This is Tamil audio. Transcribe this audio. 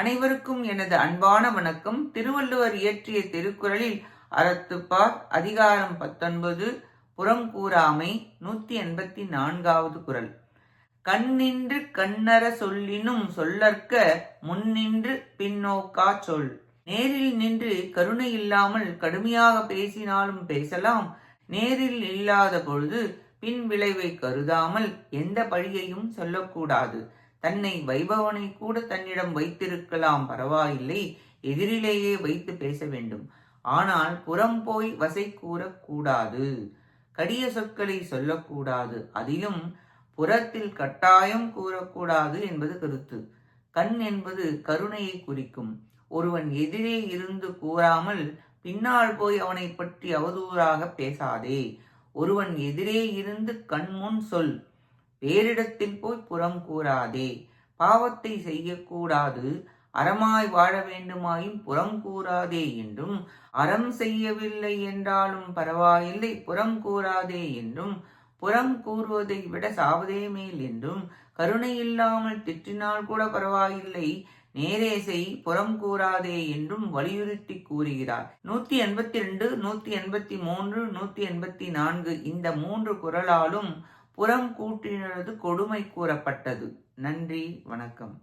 அனைவருக்கும் எனது அன்பான வணக்கம். திருவள்ளுவர் இயற்றிய திருக்குறளில் அறத்துப்பார் அதிகாரம் பத்தொன்பது புறங்கூறாமை நூத்தி எண்பத்தி நான்காவது குரல் கண்ணின்று கண்ணற சொல்லினும் சொல்லற்க முன்னின்று பின்னோக்கா சொல். நேரில் நின்று கருணை இல்லாமல் கடுமையாக பேசினாலும் பேசலாம். நேரில் இல்லாத பொழுது பின் விளைவை கருதாமல் எந்த பழியையும் சொல்லக்கூடாது. தன்னை வைபவனை கூட தன்னிடம் வைத்திருக்கலாம் பரவாயில்லை எதிரிலேயே வைத்து பேச வேண்டும். ஆனால் புறம் போய் வசை கூறக்கூடாது கடிய சொற்களை சொல்லக்கூடாது அதிலும் புறத்தில் கட்டாயம் கூறக்கூடாது என்பது கருத்து. கண் என்பது கருணையை குறிக்கும். ஒருவன் எதிரே இருந்து கூறாமல் பின்னால் போய் அவனை பற்றி அவதூறாக பேசாதே. ஒருவன் எதிரே இருந்து கண்முன் சொல். வேறிடத்தில் போய் புறம் கூறாதே. பாவத்தை செய்யக்கூடாது. அறமாய் வாழ வேண்டுமாயும் புறம் கூறாதே என்றும் அறம் செய்யவில்லை என்றாலும் பரவாயில்லை புறம் கூறாதே என்றும் புறம் கூறுவதை விட சாவதே மேல் என்றும் கருணை இல்லாமல் திட்டினால் கூட பரவாயில்லை நேரே செய் புறம் கூறாதே என்றும் வலியுறுத்தி கூறுகிறார். நூத்தி எண்பத்தி ரெண்டு நூத்தி எண்பத்தி மூன்று நூத்தி எண்பத்தி நான்கு இந்த மூன்று குரலாலும் புறம் கூட்டினது கொடுமை கூறப்பட்டது. நன்றி வணக்கம்.